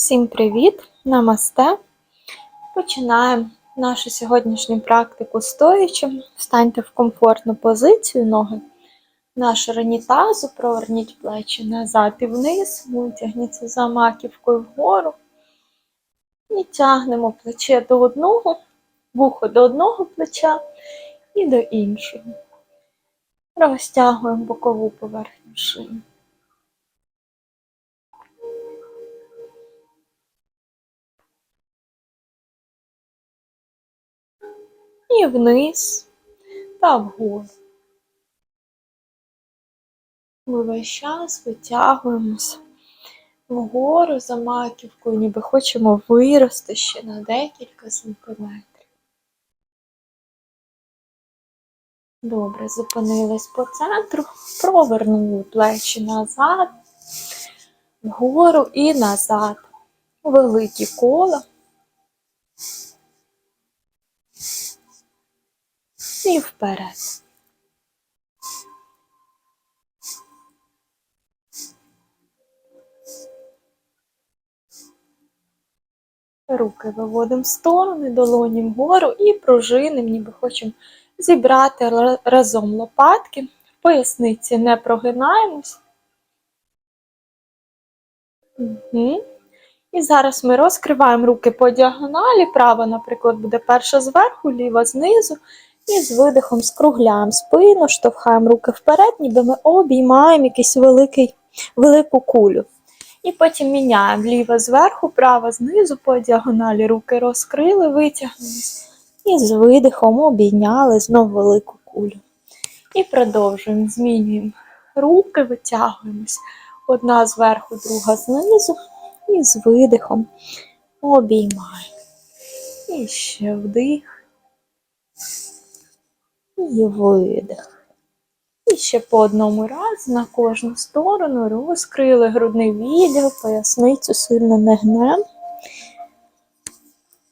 Всім привіт! Намасте! Починаємо нашу сьогоднішню практику стоячи. Встаньте в комфортну позицію, ноги на ширині тазу, проверніть плечі назад і вниз, витягніться за маківкою вгору. І тягнемо плече до одного, вухо до одного плеча і до іншого. Розтягуємо бокову поверхню шиї. І вниз та вгору. Ми весь час витягуємося вгору за маківкою, ніби хочемо вирости ще на декілька сантиметрів. Добре, зупинились по центру, провернули плечі назад, вгору і назад. Великі кола. І вперед. Руки виводимо в сторони, долоні вгору і пружинимо, ніби хочемо зібрати разом лопатки. В поясниці не прогинаємось. Угу. І зараз ми розкриваємо руки по діагоналі. Права, наприклад, буде перша зверху, ліва знизу. І з видихом скругляємо спину, штовхаємо руки вперед, ніби ми обіймаємо якийсь великий, велику кулю. І потім міняємо ліва зверху, права знизу, по діагоналі руки розкрили, витягнулись. І з видихом обійняли знов велику кулю. І продовжуємо, змінюємо руки, витягуємось. Одна зверху, друга знизу. І з видихом обіймаємо. І ще вдих. І видих. І ще по одному разу на кожну сторону розкрили грудний відділ, поясницю сильно не гнем.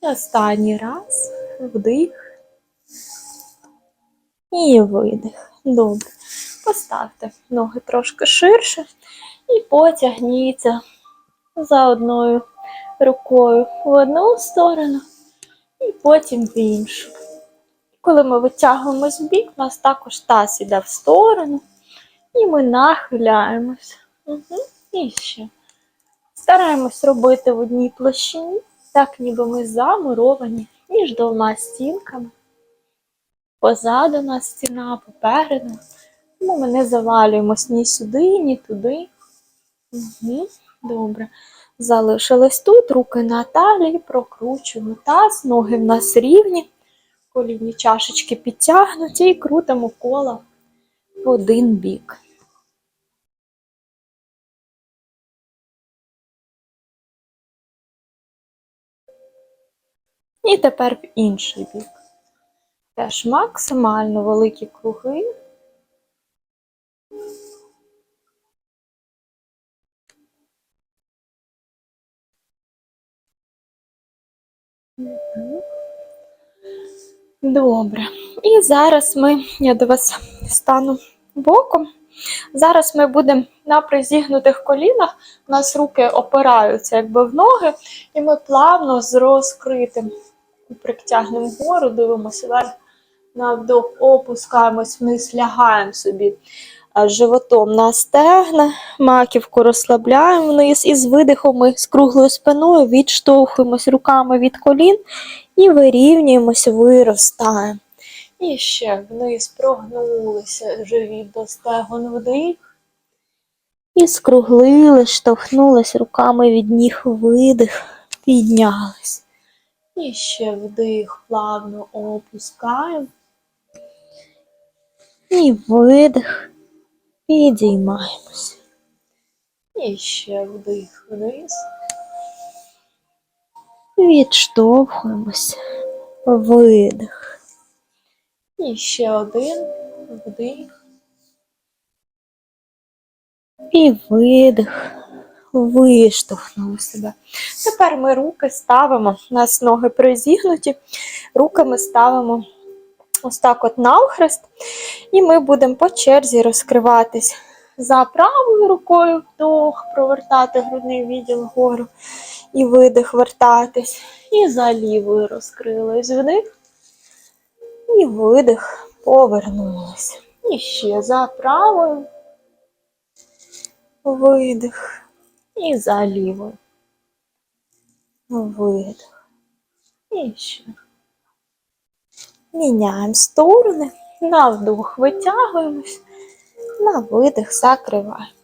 І останній раз вдих. І видих. Добре. Поставте ноги трошки ширше і потягніться за одною рукою в одну сторону і потім в іншу. Коли ми витягуємось в бік, у нас також таз іде в сторону, і ми нахиляємось. Угу. І ще. Стараємось робити в одній площині, так ніби ми замуровані між двома стінками. Позаду нас стіна, попереду. Тому ми не завалюємось ні сюди, ні туди. Угу. Добре. Залишились тут, руки на талії, прокручуємо таз, ноги в нас рівні колінні чашечки підтягнуті і крутимо коло в один бік. І тепер в інший бік. Теж максимально великі круги. Мгм. Добре. І зараз ми, я до вас стану боком. Зараз ми будемо на призігнутих колінах, у нас руки опираються якби в ноги, і ми плавно з розкритим притягнемо вгору, дивимося вверх на вдох, опускаємось вниз, лягаємо собі животом на стегна, маківку розслабляємо вниз, і з видихом ми з круглою спиною відштовхуємось руками від колін і вирівнюємося, виростаємо. І ще вниз прогнулися живіт до стегон вдих. І скруглили, штовхнулись руками від ніг видих, піднялись. І ще вдих, плавно опускаємо. І видих, підіймаємось. І ще вдих вниз. Відштовхуємося. Видих. І ще один вдих. І видих. Виштовхнули себе. Тепер ми руки ставимо, у нас ноги призігнуті, руки ми ставимо ось так от навхрест. І ми будемо по черзі розкриватись за правою рукою вдох, провертати грудний відділ вгору. І видих вертатись. І за лівою розкрились вдих. І видих, повернулись. І ще за правою. Видих. І за лівою. Видих. І ще. Міняємо сторони. На вдох витягуємось. На видих закриваємося.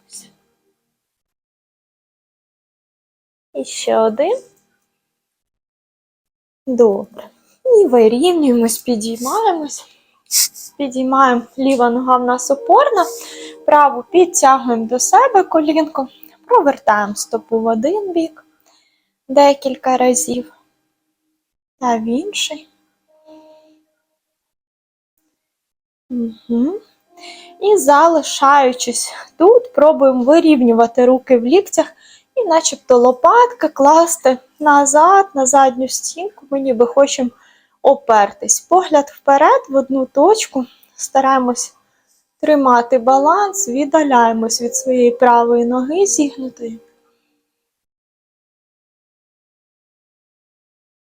І ще один. Добре. І вирівнюємось, підіймаємось. Підіймаємо ліва нога в нас опорна, праву підтягуємо до себе колінко, провертаємо стопу в один бік декілька разів та в інший. Угу. І залишаючись тут, пробуємо вирівнювати руки в ліктях і начебто лопатки класти назад, на задню стінку. Ми ніби хочемо опертись. Погляд вперед в одну точку. Стараємось тримати баланс, віддаляємось від своєї правої ноги зігнутої.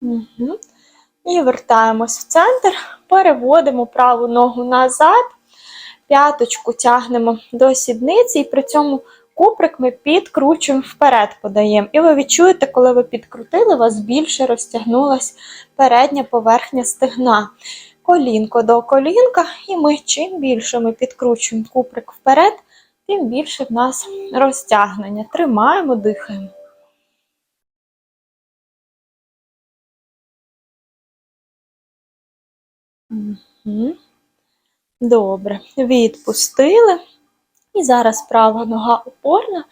Угу. І вертаємось в центр, переводимо праву ногу назад, п'яточку тягнемо до сідниці, і при цьому куприк ми підкручуємо вперед, подаємо. І ви відчуєте, коли ви підкрутили, у вас більше розтягнулась передня поверхня стегна. Колінко до колінка, і ми чим більше ми підкручуємо куприк вперед, тим більше в нас розтягнення. Тримаємо, дихаємо. Добре, відпустили. І зараз права нога опорна,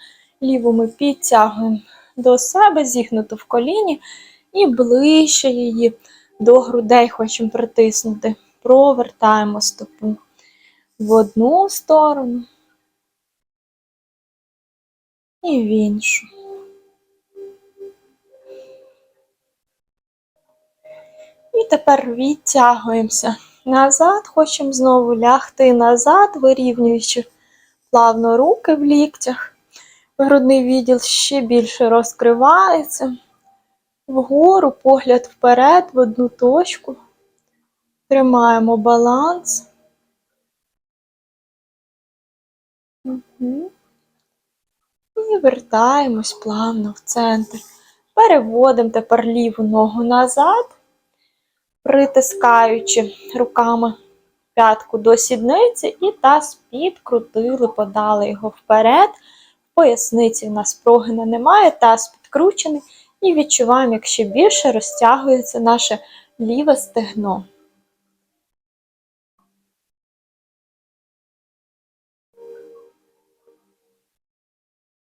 ліву ми підтягуємо до себе, зігнуто в коліні, і ближче її до грудей хочемо притиснути. Провертаємо стопу в одну сторону і в іншу. І тепер відтягуємося назад, хочемо знову лягти назад, вирівнюючи плавно руки в ліктях. Грудний відділ ще більше розкривається. Вгору, погляд вперед, в одну точку. Тримаємо баланс. І вертаємось плавно в центр. Переводимо тепер ліву ногу назад, притискаючи руками п'ятку до сідниці і таз підкрутили, подали його вперед. В поясниці в нас прогина немає, таз підкручений. І відчуваємо, як ще більше розтягується наше ліве стегно.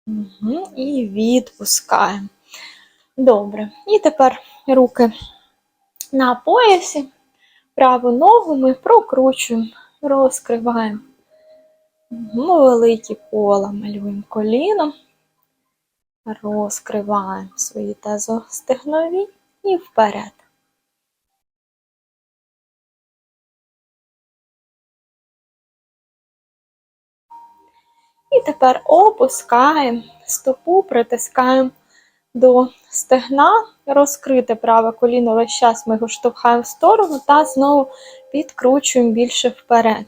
Угу, І відпускаємо. Добре. І тепер руки на поясі. Праву ногу ми прокручуємо, розкриваємо. Великі кола малюємо коліном. Розкриваємо свої тазостегнові і вперед. І тепер опускаємо стопу, притискаємо до стегна, розкрите праве коліно весь час ми його штовхаємо в сторону та знову підкручуємо більше вперед.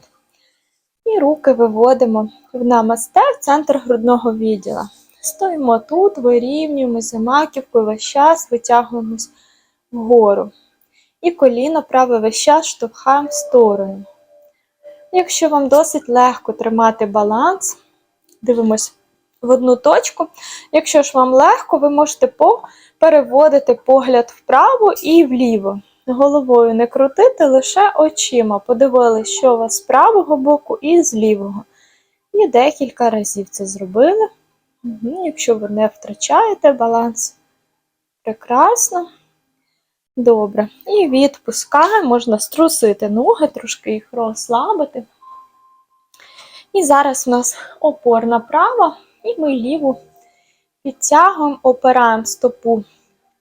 І руки виводимо в намасте в центр грудного відділа. Стоїмо тут, вирівнюємося маківкою весь час, витягуємось вгору. І коліно праве весь час штовхаємо в сторону. Якщо вам досить легко тримати баланс, дивимось в одну точку. Якщо ж вам легко, ви можете переводити погляд вправо і вліво. Головою не крутити, лише очима. Подивилися, що у вас з правого боку і з лівого. І декілька разів це зробили. Якщо ви не втрачаєте баланс, прекрасно. Добре. І відпускаємо, можна струсити ноги, трошки їх розслабити. І зараз у нас опорна права, і ми ліву підтягуємо, опираємо стопу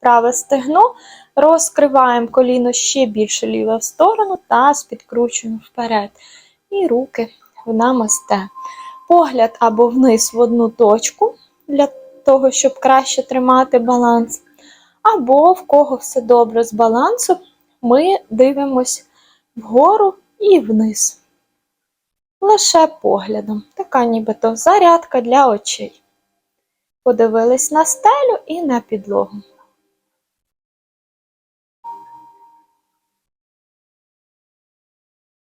праве стегно, розкриваємо коліно ще більше ліве в сторону та підкручуємо вперед. І руки в намасте. Погляд або вниз в одну точку, для того, щоб краще тримати баланс, Або в кого все добре з балансом, ми дивимось вгору і вниз. Лише поглядом. Така нібито зарядка для очей. Подивились на стелю і на підлогу.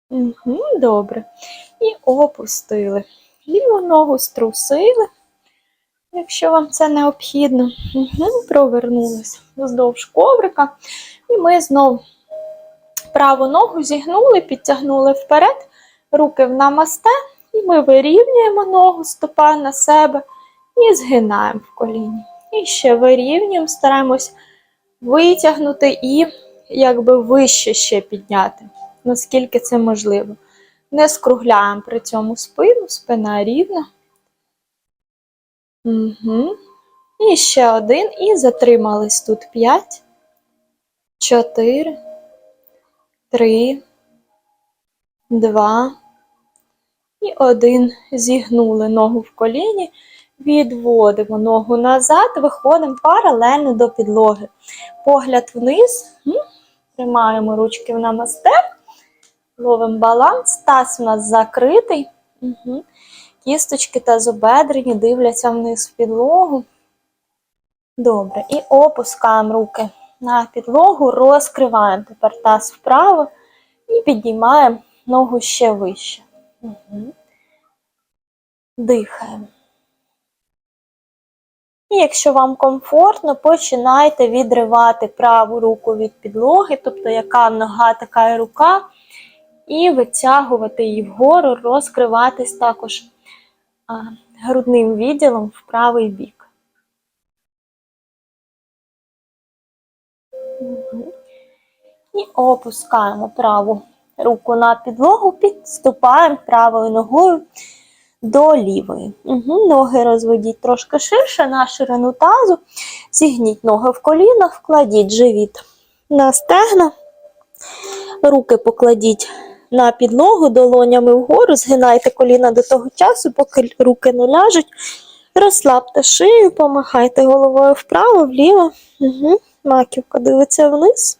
Угу, добре. І опустили. Ліву ногу струсили, якщо вам це необхідно. Угу, провернулись вздовж коврика. І ми знов праву ногу зігнули, підтягнули вперед, руки в намасте, і ми вирівнюємо ногу, стопа на себе і згинаємо в коліні. І ще вирівнюємо, стараємось витягнути і якби вище ще підняти, наскільки це можливо. Не скругляємо при цьому спину, спина рівна. Угу. І ще один. І затримались тут 5, 4, 3, 2 і 1. Зігнули ногу в коліні. Відводимо ногу назад, виходимо паралельно до підлоги. Погляд вниз, тримаємо ручки в намасте, ловимо баланс, таз у нас закритий. Угу. Кісточки та зобедрені дивляться вниз в підлогу. Добре. І опускаємо руки на підлогу, розкриваємо тепер таз вправо і піднімаємо ногу ще вище. Угу. Дихаємо. І якщо вам комфортно, починайте відривати праву руку від підлоги, тобто яка нога, така і рука, і витягувати її вгору, розкриватись також грудним відділом в правий бік. Угу. І опускаємо праву руку на підлогу, підступаємо правою ногою до лівої. Угу. Ноги розведіть трошки ширше на ширину тазу, зігніть ноги в коліна, вкладіть живіт на стегна, руки покладіть на підлогу, долонями вгору, згинайте коліна до того часу, поки руки не ляжуть. Розслабте шию, помахайте головою вправо, вліво. Угу. Маківка дивиться вниз.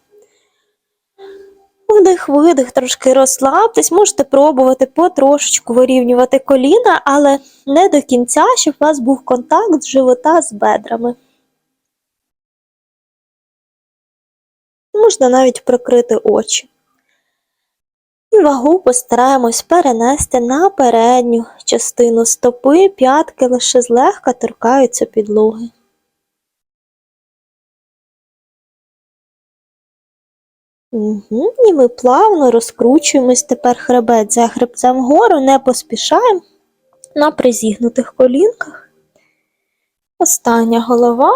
Вдих, видих, трошки розслабтесь, можете пробувати потрошечку вирівнювати коліна, але не до кінця, щоб у вас був контакт живота з бедрами. Можна навіть прикрити очі. І вагу постараємось перенести на передню частину стопи, п'ятки лише злегка торкаються підлоги. Угу. І ми плавно розкручуємось тепер хребет за хребцем вгору, не поспішаємо на призігнутих колінках. Остання голова.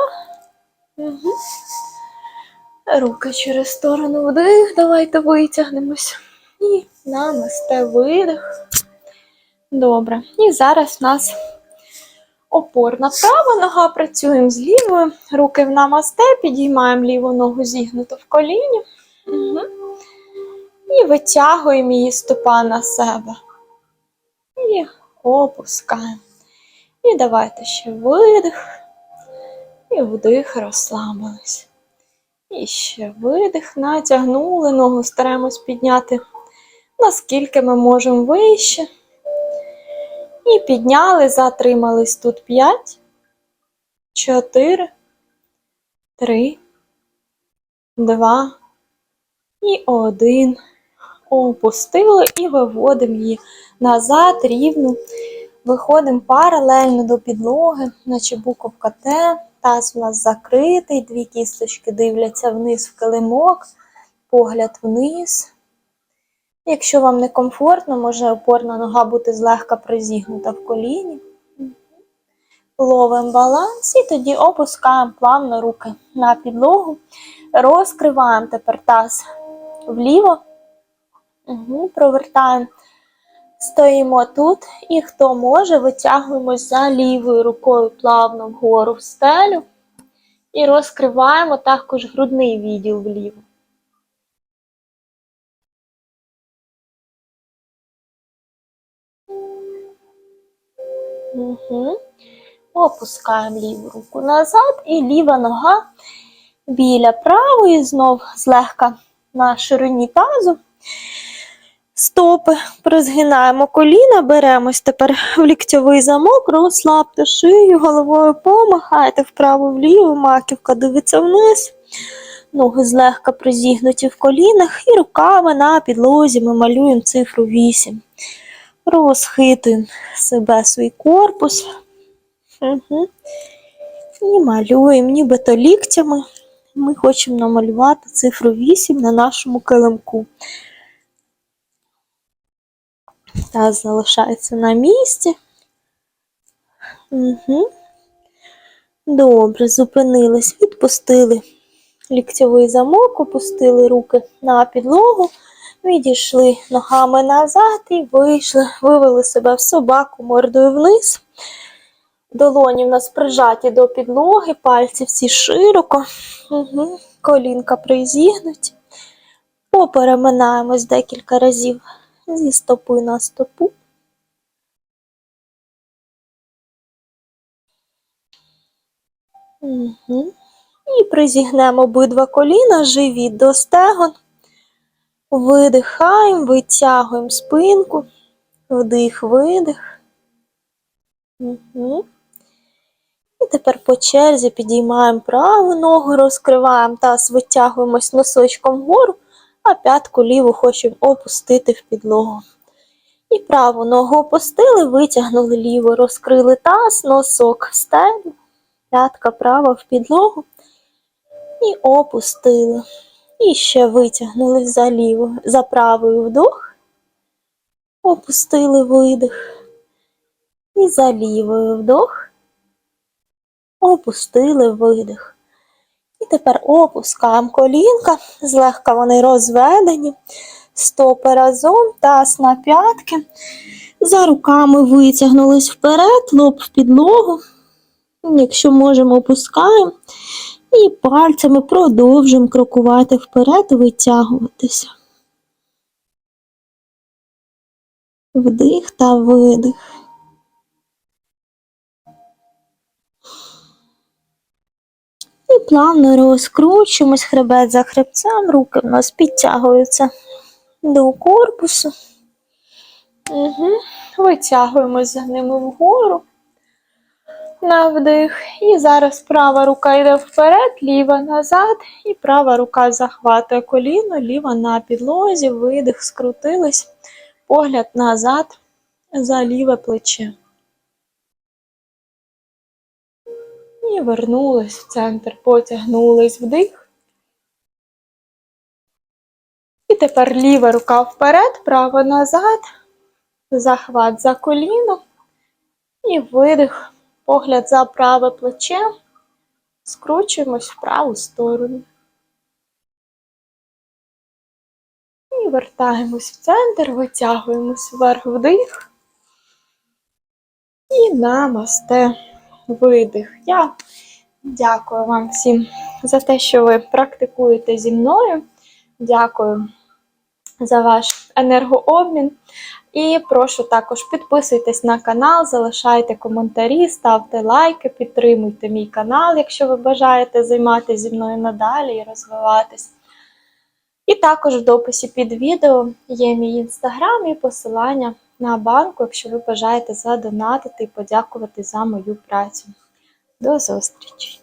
Угу. Руки через сторону вдих, давайте витягнемось. І намасте видих. Добре. І зараз у нас опорна права нога, працюємо з лівою, руки в намасте, підіймаємо ліву ногу зігнуту в коліні. Угу. І витягуємо її стопа на себе. І опускаємо. І давайте ще видих. І вдих, розслабились. І ще видих, натягнули ногу, стараємось підняти, наскільки ми можемо вище. І підняли, затримались тут 5, 4, 3, 2, і один. Опустили і виводимо її назад, рівно. Виходимо паралельно до підлоги, наче буковка Т. Таз у нас закритий, дві кісточки дивляться вниз в килимок, погляд вниз. Якщо вам некомфортно, може опорна нога бути злегка призігнута в коліні. Ловимо баланс і тоді опускаємо плавно руки на підлогу. Розкриваємо тепер таз вліво. Угу, Провертаємо. Стоїмо тут, і хто може, витягуємось за лівою рукою плавно вгору в стелю. І розкриваємо також грудний відділ вліво. Угу. Опускаємо ліву руку назад, і ліва нога біля правої, знов злегка на ширині тазу. Стопи призгинаємо коліна, беремось тепер в ліктьовий замок, розслабте шию, головою помахайте вправо-вліво, маківка дивиться вниз. Ноги злегка призігнуті в колінах і руками на підлозі ми малюємо цифру 8. Розхитуємо себе свій корпус. Угу. І малюємо нібито ліктями. Ми хочемо намалювати цифру 8 на нашому килимку. Таз залишається на місці. Угу. Добре, зупинились, відпустили ліктьовий замок, опустили руки на підлогу, відійшли ногами назад і вийшли, вивели себе в собаку мордою вниз. Долоні в нас прижаті до підлоги, пальці всі широко, угу. колінка призігнуті. Попереминаємось декілька разів зі стопи на стопу. Угу. І призігнемо обидва коліна, живіт до стегон. Видихаємо, витягуємо спинку, вдих, видих. Угу. І тепер по черзі підіймаємо праву ногу, розкриваємо таз, витягуємось носочком вгору, а п'ятку ліву хочемо опустити в підлогу. І праву ногу опустили, витягнули ліву, розкрили таз, носок в стелю, п'ятка права в підлогу і опустили. І ще витягнули за ліву, за правою вдох, опустили видих. І за лівою вдох, опустили видих. І тепер опускаємо колінка, злегка вони розведені, стопи разом, таз на п'ятки. За руками витягнулись вперед, лоб в підлогу. Якщо можемо, опускаємо. І пальцями продовжуємо крокувати вперед, витягуватися. Вдих та видих. І плавно розкручуємось хребет за хребцем, руки в нас підтягуються до корпусу. Угу. Витягуємось за ними вгору. На вдих. І зараз права рука йде вперед, ліва назад, і права рука захватує коліно, ліва на підлозі, видих, скрутились, погляд назад за ліве плече. І вернулись в центр, потягнулись вдих. І тепер ліва рука вперед, права назад, захват за коліно і видих. Погляд за праве плече, скручуємось в праву сторону. І вертаємось в центр, витягуємось вверх вдих. І намасте видих. Я дякую вам всім за те, що ви практикуєте зі мною. Дякую за ваш енергообмін. І прошу також підписуйтесь на канал, залишайте коментарі, ставте лайки, підтримуйте мій канал, якщо ви бажаєте займатися зі мною надалі і розвиватись. І також в дописі під відео є мій інстаграм і посилання на банку, якщо ви бажаєте задонатити і подякувати за мою працю. До зустрічі!